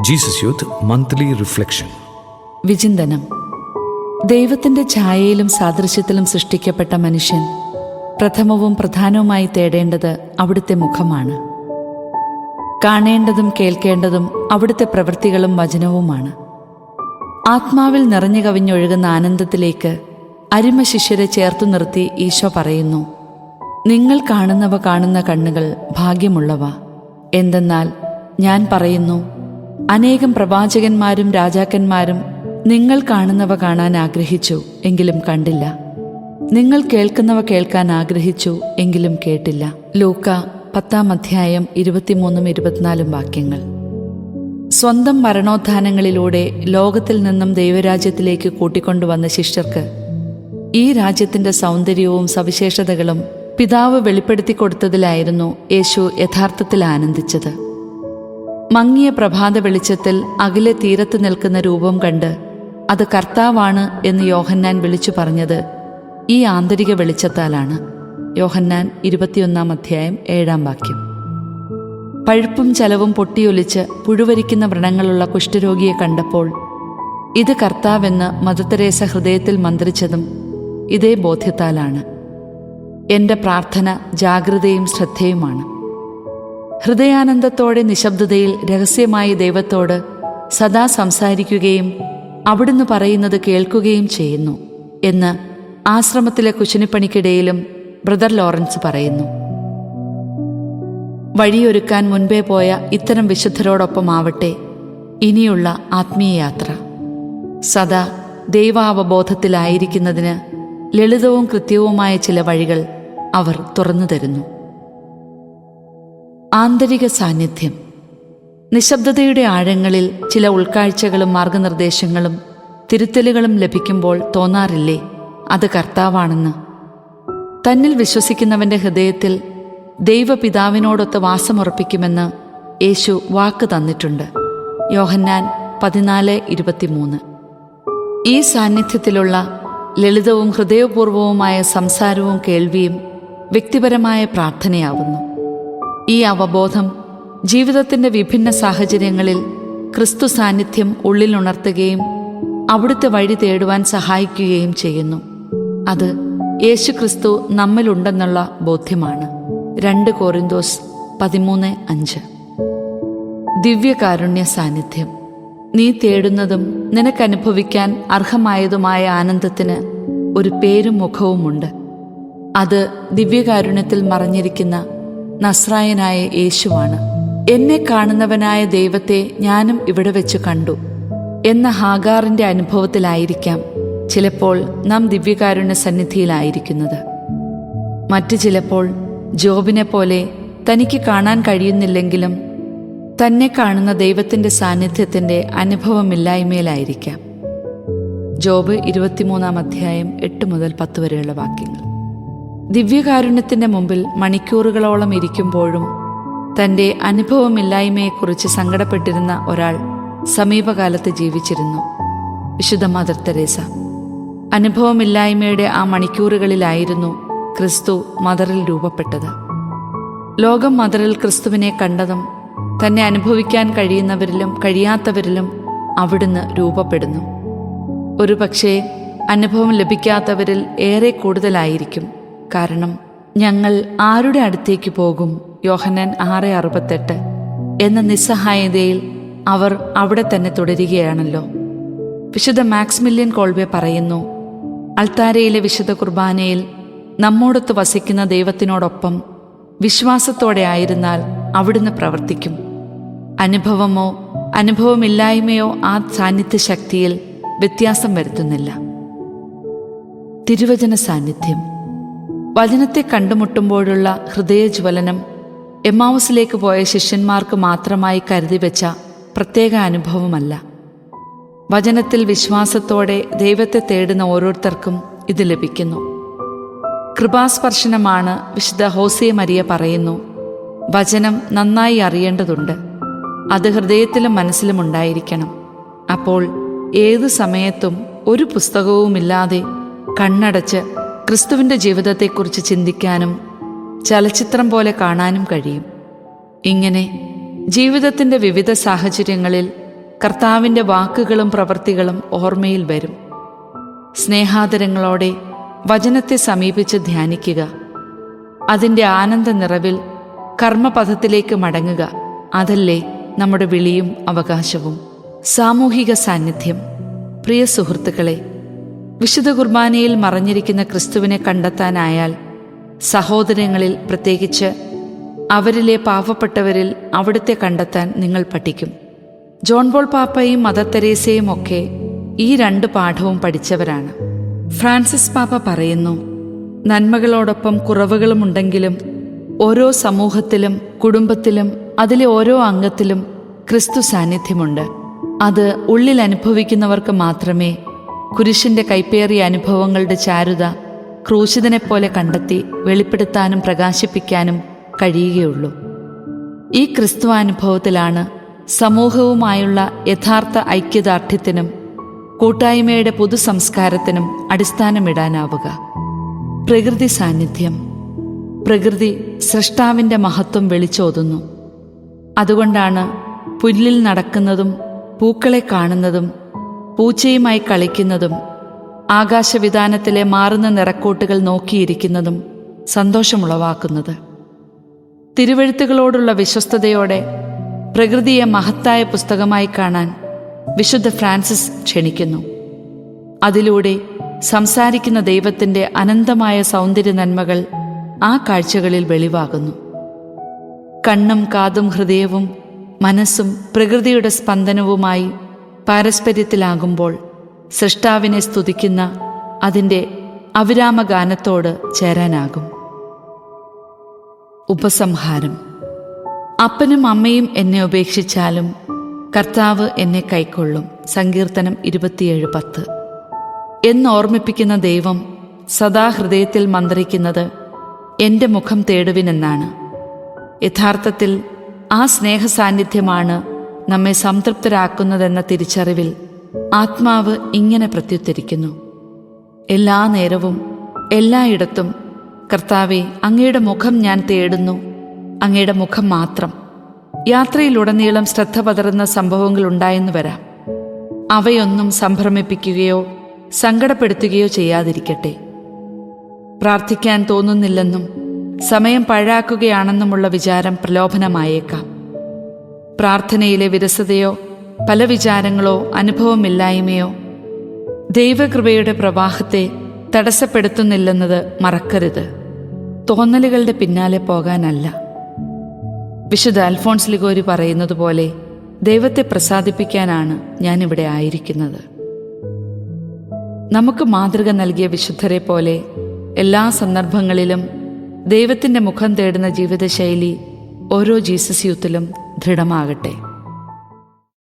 Jesus youth monthly reflection വിചിന്തനം. ദൈവത്തിന്റെ ഛായയിലും സാദൃശ്യത്തിലും സൃഷ്ടിക്കപ്പെട്ട മനുഷ്യൻ പ്രഥമവും പ്രധാനവുമായി തേടേണ്ടത് അവിടുത്തെ മുഖമാണ്. കാണേണ്ടതും കേൾക്കേണ്ടതും അവിടുത്തെ പ്രവൃത്തികളും വചനവുമാണ്. ആത്മാവിൽ നിറഞ്ഞു കവിഞ്ഞൊഴുകുന്ന ആനന്ദത്തിലേക്ക് അരിമ ശിഷ്യരെ ചേർത്തു നിർത്തി ഈശോ പറയുന്നു നിങ്ങൾ കാണുന്നവ കാണുന്ന കണ്ണുകൾ ഭാഗ്യമുള്ളവ. എന്തെന്നാൽ ഞാൻ പറയുന്നു അനേകം പ്രവാചകന്മാരും രാജാക്കന്മാരും നിങ്ങൾ കാണുന്നവ കാണാൻ ആഗ്രഹിച്ചു എങ്കിലും കണ്ടില്ല. നിങ്ങൾ കേൾക്കുന്നവ കേൾക്കാൻ ആഗ്രഹിച്ചു എങ്കിലും കേട്ടില്ല. ലൂക്ക പത്താം അധ്യായം ഇരുപത്തിമൂന്നും ഇരുപത്തിനാലും വാക്യങ്ങൾ. സ്വന്തം മരണോത്ഥാനങ്ങളിലൂടെ ലോകത്തിൽ നിന്നും ദൈവരാജ്യത്തിലേക്ക് കൂട്ടിക്കൊണ്ടുവന്ന ശിഷ്യർക്ക് ഈ രാജ്യത്തിന്റെ സൗന്ദര്യവും സവിശേഷതകളും പിതാവ് വെളിപ്പെടുത്തി കൊടുത്തതിലായിരുന്നു യേശു യഥാർത്ഥത്തിൽ ആനന്ദിച്ചത്. മങ്ങിയ പ്രഭാത വെളിച്ചത്തിൽ അകലെ തീരത്ത് നിൽക്കുന്ന രൂപം കണ്ട് അത് കർത്താവാണ് എന്ന് യോഹന്നാൻ വിളിച്ചു പറഞ്ഞത്. ഈ ആന്തരിക വെളിച്ചത്താലാണ്. യോഹന്നാൻ ഇരുപത്തിയൊന്നാം അധ്യായം ഏഴാം വാക്യം. പഴുപ്പും ചലവും പൊട്ടിയൊലിച്ച് പുഴുവരിക്കുന്ന വ്രണങ്ങളുള്ള കുഷ്ഠരോഗിയെ കണ്ടപ്പോൾ ഇത് കർത്താവെന്ന് മദർ ഹൃദയത്തിൽ മന്ത്രിച്ചതും ഇതേ ബോധ്യത്താലാണ്. എന്റെ പ്രാർത്ഥന ജാഗ്രതയും ശ്രദ്ധയുമാണ്. ഹൃദയാനന്ദത്തോടെ നിശബ്ദതയിൽ രഹസ്യമായി ദൈവത്തോട് സദാ സംസാരിക്കുകയും അവിടുന്ന് പറയുന്നത് കേൾക്കുകയും ചെയ്യുന്നു എന്ന് ആശ്രമത്തിലെ കുശിനിപ്പണിക്കിടയിലും ബ്രദർ ലോറൻസ് പറയുന്നു. വഴിയൊരുക്കാൻ മുൻപേ പോയ ഇത്തരം വിശുദ്ധരോടൊപ്പമാവട്ടെ ഇനിയുള്ള ആത്മീയയാത്ര സദാ ദൈവാവബോധത്തിലായിരിക്കുന്നതിന് ലളിതവും കൃത്യവുമായ ചില വഴികൾ അവർ തുറന്നു തരുന്നു. ആന്തരിക സാന്നിധ്യം. നിശബ്ദതയുടെ ആഴങ്ങളിൽ ചില ഉൾക്കാഴ്ചകളും മാർഗനിർദ്ദേശങ്ങളും തിരുത്തലുകളും ലഭിക്കുമ്പോൾ തോന്നാറില്ലേ? അത് കർത്താവാണെന്ന്. തന്നിൽ വിശ്വസിക്കുന്നവന്റെ ഹൃദയത്തിൽ ദൈവപിതാവിനോടൊത്ത് വാസമുറപ്പിക്കുമെന്ന് യേശു വാക്ക് തന്നിട്ടുണ്ട്. യോഹന്നാൻ പതിനാല് ഇരുപത്തിമൂന്ന്. ഈ സാന്നിധ്യത്തിലുള്ള ലളിതവും ഹൃദയപൂർവവുമായ സംസാരവും കേൾവിയും വ്യക്തിപരമായ പ്രാർത്ഥനയാവുന്നു. ഈ അവബോധം ജീവിതത്തിന്റെ വിഭിന്ന സാഹചര്യങ്ങളിൽ ക്രിസ്തു സാന്നിധ്യം ഉള്ളിലുണർത്തുകയും അവിടുത്തെ വഴി തേടുവാൻ സഹായിക്കുകയും ചെയ്യുന്നു. അത് യേശു ക്രിസ്തു നമ്മിലുണ്ടെന്നുള്ള ബോധ്യമാണ്. രണ്ട് കോറിന്തോസ് പതിമൂന്ന് അഞ്ച്. ദിവ്യകാരുണ്യ സാന്നിധ്യം. നീ തേടുന്നതും നിനക്കനുഭവിക്കാൻ അർഹമായതുമായ ആനന്ദത്തിന് ഒരു പേരും മുഖവുമുണ്ട്. അത് ദിവ്യകാരുണ്യത്തിൽ മറഞ്ഞിരിക്കുന്ന നസ്രായനായ യേശുവാണ്. എന്നെ കാണുന്നവനായ ദൈവത്തെ ഞാനും ഇവിടെ വെച്ച് കണ്ടു. എന്ന ഹാഗാറിന്റെ അനുഭവത്തിലായിരിക്കാം ചിലപ്പോൾ നാം ദിവ്യകാരുണ്യ സന്നിധിയിലായിരിക്കുന്നത്. മറ്റു ചിലപ്പോൾ ജോബിനെ പോലെ തനിക്ക് കാണാൻ കഴിയുന്നില്ലെങ്കിലും തന്നെ കാണുന്ന ദൈവത്തിന്റെ സാന്നിധ്യത്തിന്റെ അനുഭവമില്ലായ്മയിലായിരിക്കാം. ജോബ് ഇരുപത്തിമൂന്നാം അധ്യായം എട്ട് മുതൽ പത്ത് വരെയുള്ള വാക്യങ്ങൾ. ദിവ്യകാരുണ്യത്തിന്റെ മുമ്പിൽ മണിക്കൂറുകളോളം ഇരിക്കുമ്പോഴും തന്റെ അനുഭവമില്ലായ്മയെക്കുറിച്ച് സങ്കടപ്പെട്ടിരുന്ന ഒരാൾ സമീപകാലത്ത് ജീവിച്ചിരുന്നു. വിശുദ്ധ മദർ തെരേസ അനുഭവമില്ലായ്മയുടെ ആ മണിക്കൂറുകളിലായിരുന്നു ക്രിസ്തു മദറിൽ രൂപപ്പെട്ടത്. ലോകം മദറിൽ ക്രിസ്തുവിനെ കണ്ടതും തന്നെ അനുഭവിക്കാൻ കഴിയുന്നവരിലും കഴിയാത്തവരിലും അവിടുന്ന് രൂപപ്പെടുന്നു. ഒരുപക്ഷേ അനുഭവം ലഭിക്കാത്തവരിൽ ഏറെ കൂടുതലായിരിക്കും കാരണം ഞങ്ങൾ ആരുടെ അടുത്തേക്ക് പോകും? യോഹനൻ ആറ് അറുപത്തെട്ട്. എന്ന നിസ്സഹായതയിൽ അവർ അവിടെ തന്നെ തുടരുകയാണല്ലോ. വിശുദ്ധ മാക്സ്മില്യൻ കോൾബെ പറയുന്നു അൾത്താരയിലെ വിശുദ്ധ കുർബാനയിൽ നമ്മോടൊത്ത് വസിക്കുന്ന ദൈവത്തിനോടൊപ്പം വിശ്വാസത്തോടെ ആയിരുന്നാൽ അവിടുന്ന് പ്രവർത്തിക്കും. അനുഭവമോ അനുഭവമില്ലായ്മയോ ആ സാന്നിധ്യ ശക്തിയിൽ വ്യത്യാസം വരുത്തുന്നില്ല. തിരുവചന സാന്നിധ്യം. വചനത്തെ കണ്ടുമുട്ടുമ്പോഴുള്ള ഹൃദയജ്വലനം എമാവസിലേക്ക് പോയ ശിഷ്യന്മാർക്ക് മാത്രമായി കരുതി വെച്ച പ്രത്യേക അനുഭവമല്ല. വചനത്തിൽ വിശ്വാസത്തോടെ ദൈവത്തെ തേടുന്ന ഓരോരുത്തർക്കും ഇത് ലഭിക്കുന്നു. കൃപാസ്പർശനമാണ് വിശുദ്ധ ഹോസിയ മരിയ പറയുന്നു വചനം നന്നായി അറിയേണ്ടതുണ്ട്. അത് ഹൃദയത്തിലും മനസ്സിലും ഉണ്ടായിരിക്കണം. അപ്പോൾ ഏതു സമയത്തും ഒരു പുസ്തകവുമില്ലാതെ കണ്ണടച്ച് ക്രിസ്തുവിന്റെ ജീവിതത്തെക്കുറിച്ച് ചിന്തിക്കാനും ചലച്ചിത്രം പോലെ കാണാനും കഴിയും. ഇങ്ങനെ ജീവിതത്തിന്റെ വിവിധ സാഹചര്യങ്ങളിൽ കർത്താവിന്റെ വാക്കുകളും പ്രവൃത്തികളും ഓർമ്മയിൽ വരും. സ്നേഹാദരങ്ങളോടെ വചനത്തെ സമീപിച്ച് ധ്യാനിക്കുക. അതിന്റെ ആനന്ദ നിറവിൽ കർമ്മപഥത്തിലേക്ക് മടങ്ങുക. അതല്ലേ നമ്മുടെ വിളിയും അവകാശവും. സാമൂഹിക സാന്നിധ്യം. പ്രിയ സുഹൃത്തുക്കളെ വിശുദ്ധ കുർബാനയിൽ മറഞ്ഞിരിക്കുന്ന ക്രിസ്തുവിനെ കണ്ടെത്താനായാൽ സഹോദരങ്ങളിൽ പ്രത്യേകിച്ച് അവരിലെ പാവപ്പെട്ടവരിൽ അവിടുത്തെ കണ്ടെത്താൻ നിങ്ങൾ പഠിക്കും. ജോൺ ബോൾ പാപ്പയും മദർ തെരേസയും ഒക്കെ ഈ രണ്ട് പാഠവും പഠിച്ചവരാണ്. ഫ്രാൻസിസ് പാപ്പ പറയുന്നു നന്മകളോടൊപ്പം കുറവുകളുമുണ്ടെങ്കിലും ഓരോ സമൂഹത്തിലും കുടുംബത്തിലും അതിലെ ഓരോ അംഗത്തിലും ക്രിസ്തു സാന്നിധ്യമുണ്ട്. അത് ഉള്ളിൽ അനുഭവിക്കുന്നവർക്ക് മാത്രമേ കുരിശിന്റെ കൈപ്പേറിയ അനുഭവങ്ങളുടെ ചാരുത ക്രൂശിതനെപ്പോലെ കണ്ടെത്തി വെളിപ്പെടുത്താനും പ്രകാശിപ്പിക്കാനും കഴിയുകയുള്ളൂ. ഈ ക്രിസ്തുവാനുഭവത്തിലാണ് സമൂഹവുമായുള്ള യഥാർത്ഥ ഐക്യദാർഢ്യത്തിനും കൂട്ടായ്മയുടെ പൊതുസംസ്കാരത്തിനും അടിസ്ഥാനമിടാനാവുക. പ്രകൃതി സാന്നിധ്യം പ്രകൃതി സൃഷ്ടാവിന്റെ മഹത്വം വിളിച്ചോതുന്നു. അതുകൊണ്ടാണ് പുല്ലിൽ നടക്കുന്നതും പൂക്കളെ കാണുന്നതും പൂച്ചയുമായി കളിക്കുന്നതും ആകാശവിധാനത്തിലെ മാറുന്ന നിറക്കൂട്ടുകൾ നോക്കിയിരിക്കുന്നതും സന്തോഷമുളവാക്കുന്നത്. തിരുവഴുത്തുകളോടുള്ള വിശ്വസ്തയോടെ പ്രകൃതിയെ മഹത്തായ പുസ്തകമായി കാണാൻ വിശുദ്ധ ഫ്രാൻസിസ് ക്ഷണിക്കുന്നു. അതിലൂടെ സംസാരിക്കുന്ന ദൈവത്തിന്റെ അനന്തമായ സൗന്ദര്യ നന്മകൾ ആ കാഴ്ചകളിൽ വെളിവാകുന്നു. കണ്ണും കാതും ഹൃദയവും മനസ്സും പ്രകൃതിയുടെ സ്പന്ദനവുമായി പാരസ്പര്യത്തിലാകുമ്പോൾ സൃഷ്ടാവിനെ സ്തുതിക്കുന്ന അതിന്റെ അവിരാമ ഗാനത്തോട് ചേരാനാകും. ഉപസംഹാരം. അപ്പനും അമ്മയും എന്നെ ഉപേക്ഷിച്ചാലും കർത്താവ് എന്നെ കൈക്കൊള്ളും. സങ്കീർത്തനം ഇരുപത്തിയേഴ് പത്ത്. എന്നോർമ്മിപ്പിക്കുന്ന ദൈവം സദാ ഹൃദയത്തിൽ മന്ത്രിക്കുന്നത് എന്റെ മുഖം തേടുവിനെന്നാണ്. യഥാർത്ഥത്തിൽ ആ സ്നേഹസാന്നിധ്യമാണ് നമ്മെ സംതൃപ്തരാക്കുന്നതെന്ന തിരിച്ചറിവിൽ ആത്മാവ് ഇങ്ങനെ പ്രത്യുത്തരിക്കുന്നു. എല്ലാ നേരവും എല്ലായിടത്തും കർത്താവെ അങ്ങയുടെ മുഖം ഞാൻ തേടുന്നു. അങ്ങയുടെ മുഖം മാത്രം. യാത്രയിലുടനീളം ശ്രദ്ധ പതറുന്ന സംഭവങ്ങൾ ഉണ്ടായെന്ന് വരാം. അവയൊന്നും സംഭ്രമിപ്പിക്കുകയോ സങ്കടപ്പെടുത്തുകയോ ചെയ്യാതിരിക്കട്ടെ. പ്രാർത്ഥിക്കാൻ തോന്നുന്നില്ലെന്നും സമയം പഴാക്കുകയാണെന്നുമുള്ള വിചാരം പ്രലോഭനമായേക്കാം. പ്രാർത്ഥനയിലെ വിരസതയോ പല വിചാരങ്ങളോ അനുഭവമില്ലായ്മയോ ദൈവകൃപയുടെ പ്രവാഹത്തെ തടസ്സപ്പെടുത്തുന്നില്ലെന്നത് മറക്കരുത്. തോന്നലുകളുടെ പിന്നാലെ പോകാനല്ല. വിശുദ്ധ അൽഫോൺസ് ലിഗോരി പറയുന്നത് പോലെ ദൈവത്തെ പ്രസാദിപ്പിക്കാനാണ് ഞാനിവിടെ ആയിരിക്കുന്നത്. നമുക്ക് മാതൃക നൽകിയ വിശുദ്ധരെ പോലെ എല്ലാ സന്ദർഭങ്ങളിലും ദൈവത്തിന്റെ മുഖം തേടുന്ന ജീവിതശൈലി ഓരോ ജീസസ് യൂത്തിലും ദൃഢമാകട്ടെ.